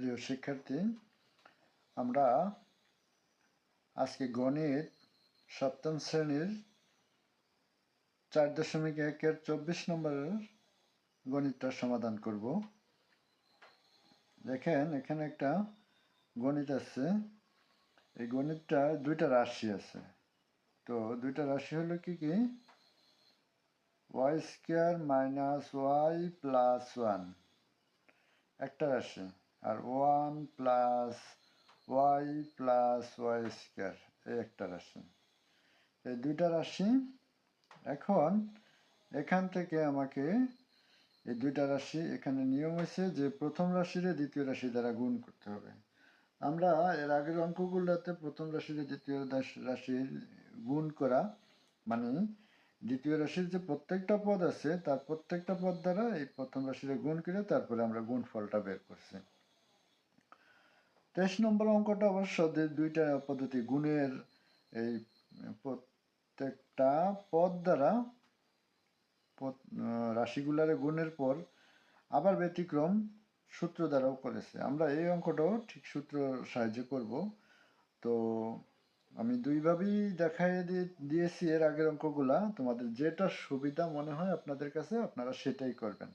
প্রিয় শিক্ষার্থী, আমরা আজকে গণিত সপ্তম শ্রেণির চার দশমিক একের চব্বিশ নম্বরের গণিতটা সমাধান করব। দেখেন, এখানে একটা গণিত আছে। এই গণিতটা দুইটা রাশি আছে। তো দুইটা রাশি হলো কি কি? Y square minus Y plus one. একটা রাশি। আর one plus Y plus Y square, এই একটা রাশি। এই দুইটা রাশি এখন এখান থেকে আমাকে এই দুইটা রাশি এখানে নিয়ম হয়েছে যে প্রথম রাশিরে দ্বিতীয় রাশি দ্বারা গুণ করতে হবে। আমরা এর আগের অঙ্কগুলোতে প্রথম রাশিরে দ্বিতীয় রাশ- রাশির গুণ করা মানে দ্বিতীয় রাশির যে প্রত্যেকটা পদ আছে তার প্রত্যেকটা পদ দ্বারা এই প্রথম রাশিরে গুণ করে তারপরে আমরা গুণফলটা বের করছি। তেইশ নম্বর অঙ্কটা অবশ্য দুইটা পদ্ধতি, গুণের এই প্রত্যেকটা পদ দ্বারা রাশিগুলারে গুণের পর আবার ব্যতিক্রম সূত্র দ্বারাও করেছে। আমরা এই অঙ্কটাও ঠিক সূত্র সাহায্যে করব। তো আমি দুইভাবেই দেখাই দিয়ে- দিয়েছি এর আগের অঙ্কগুলা। তোমাদের যেটা সুবিধা মনে হয় আপনাদের কাছে, আপনারা সেটাই করবেন।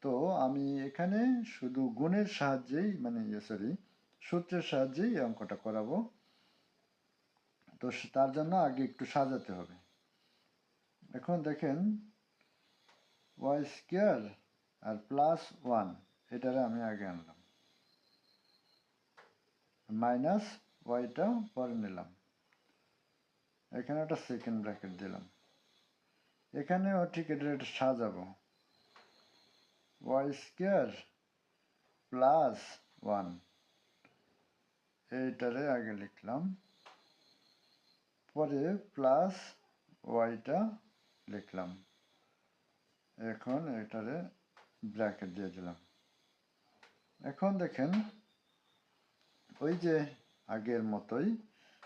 তো আমি এখানে শুধু গুণের সাহায্যেই মানে সরি সূত্রের সাহায্যেই এই অঙ্কটা করাবো। তো তার জন্য আগে একটু সাজাতে হবে। এখন দেখেন ওয়াই স্কোয়ার আর প্লাস ওয়ান এটারে আমি আগে আনলাম। মাইনাস ওয়াইটা পরে নিলাম। এখানে একটা সেকেন্ড ব্র্যাকেট দিলাম। এখানেও ঠিক এটা একটা সাজাবো। ওয়াই স্কোয়ার প্লাস ওয়ান এইটারে আগে লিখলাম। পরে প্লাস ওয়াইটা লিখলাম। এখন এটারে ব্র্যাকেট দিয়ে দিলাম। এখন দেখেন, ওই যে আগের মতোই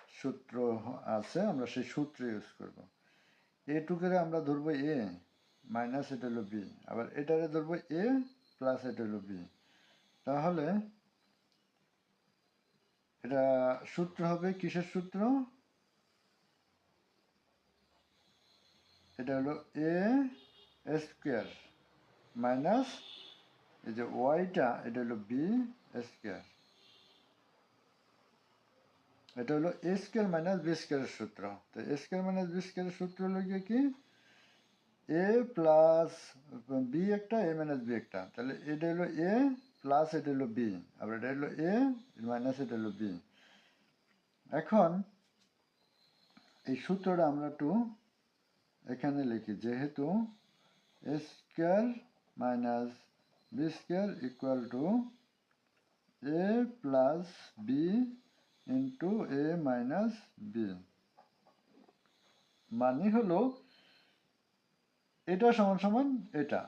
সূত্র আছে, আমরা সেই সূত্র ইউজ করব। এটুকুরে আমরা ধরবো এ মাইনাস এটা হলো বি আবার এটারে ধরবো এ প্লাস এটা হলো বি তাহলে এটা সূত্র হবে, কিসের সূত্র? এটা হলো এ স্কোয়ার মাইনাস এই যে ওয়াইটা এটা হলো বি স্কোয়ার এটা হলো এ স্কোয়ার মাইনাস বি স্কোয়ারের সূত্র। তো এ স্কোয়ার মাইনাস বি স্কোয়ারের সূত্র হলো গিয়ে কি? এ প্লাস বি একটা এ মাইনাস বি একটা। তাহলে এটা হলো এ প্লাস এটা হলো বি আবার এটা হলো এ মাইনাস এটা হলো বি এখন এই সূত্রটা আমরা একটু এখানে লিখি, যেহেতু A square minus B square equal to A plus B into A minus B মানে হলো এটা সমান সমান এটা।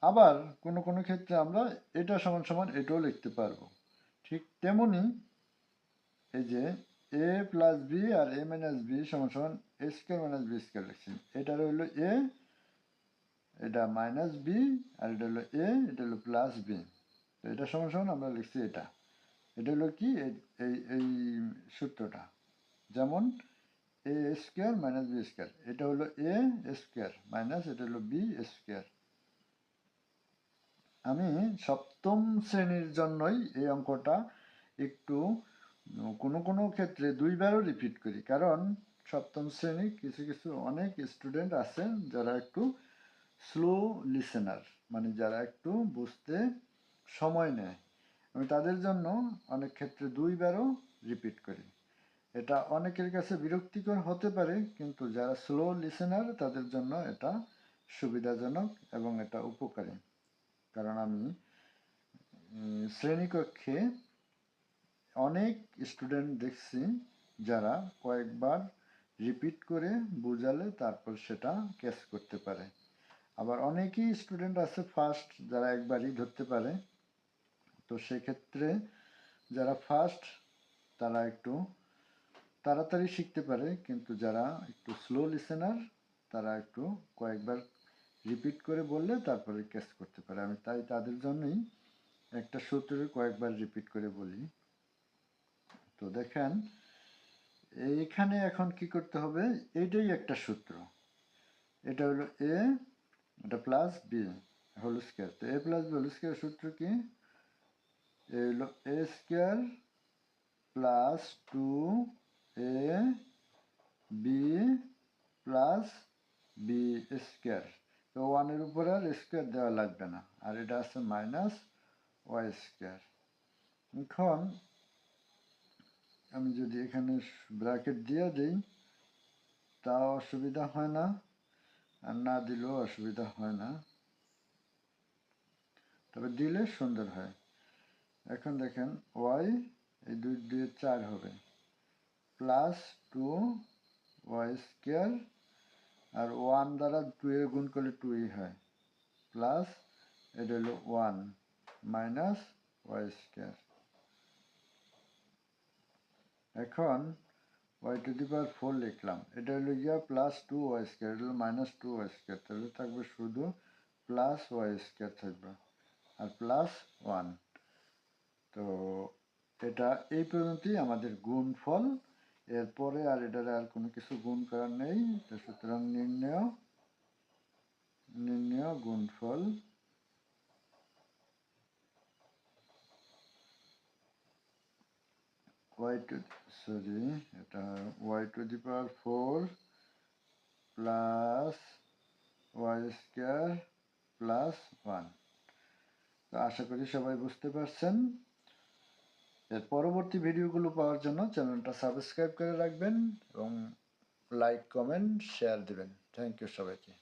আবার কোনো কোনো ক্ষেত্রে আমরা এটা সমান সমান এটাও লিখতে পারব। ঠিক তেমনি এই যে এ প্লাস বি আর এ মাইনাস বি সমান সমান A square minus B square লিখছি। এটা হলো এ এটা মাইনাস বি আর এটা হলো এ এটা হলো প্লাস বি তো এটা সমান সমান আমরা লিখছি এটা। এটা হলো কি? এই- এই সূত্রটা। যেমন A square minus B square এটা হলো এ স্কোয়ার মাইনাস এটা হলো বি স্কোয়ার আমি সপ্তম শ্রেণির জন্যই এই অঙ্কটা একটু, কোনো কোনো ক্ষেত্রে দুইবারও রিপিট করি। কারণ সপ্তম শ্রেণি কিছু কিছু অনেক স্টুডেন্ট আছেন যারা একটু স্লো লিসেনার মানে যারা একটু বুঝতে সময় নেয়। আমি তাদের জন্য অনেক ক্ষেত্রে দুইবারও রিপিট করি। এটা অনেকের কাছে বিরক্তিকর হতে পারে, কিন্তু যারা স্লো লিসেনার তাদের জন্য এটা সুবিধাজনক এবং এটা উপকারী। কারণ আমি শ্রেণীকক্ষে অনেক স্টুডেন্ট দেখছি যারা কয়েকবার রিপিট করে বোঝালে তারপর সেটা ক্যাচ করতে পারে। আবার অনেকেই স্টুডেন্ট আছে ফার্স্ট যারা একবারই ধরতে পারে। তো সেক্ষেত্রে যারা ফার্স্ট তারা একটু তাড়াতাড়ি শিখতে পারে। কিন্তু যারা একটু স্লো লিসেনার তারা একটু কয়েকবার রিপিট করে বললে তারপরে ক্যাচ করতে পারে। আমি তাই তাদের জন্যই একটা সূত্র কয়েকবার রিপিট করে বলি। তো দেখেন এইখানে এখন কি করতে হবে? এইটাই একটা সূত্র। এটা হলো এ এটা প্লাস বি হোল স্কোয়ার তো A plus B whole square সূত্র কি? এ হলো A square plus two A B plus B square তো ওয়ানের উপরে আর স্কোয়ার দেওয়া লাগবে না। আর এটা আছে মাইনাস ওয়াই স্কোয়ার এখন আমি যদি এখানে ব্র্যাকেট দিয়ে দিই তাও অসুবিধা হয় না। আর না দিলেও অসুবিধা হয় না। তবে দিলে সুন্দর হয়। এখন দেখেন ওয়াই এই দুই দুই চার হবে। প্লাস টু ওয়াই স্কোয়ার আর ওয়ান দ্বারা টু এর গুণ করলে টুই হয়। প্লাস এটা হলো ওয়ান মাইনাস ওয়াই স্কোয়ার এখন Y to the power four লিখলাম। এটা হলো গিয়া প্লাস টু ওয়াই স্কোয়ার এটা হলো মাইনাস টু ওয়াই স্কোয়ার তাহলে থাকবে শুধু প্লাস ওয়াই স্কোয়ার থাকবে। আর প্লাস ওয়ান তো এটা এই পর্যন্তই আমাদের গুণফল। এরপরে আর এটার আর কোনো কিছু গুণ করার নেই। তো সুতরাং নির্ণয় নির্ণয় গুণফল। ওয়াই টু সরি এটা y to the power four plus y square plus one তো আশা করি সবাই বুঝতে পারছেন। এর পরবর্তী ভিডিওগুলো পাওয়ার জন্য চ্যানেলটা সাবস্ক্রাইব করে রাখবেন এবং লাইক, কমেন্ট, শেয়ার দেবেন। থ্যাংক ইউ সবাইকে।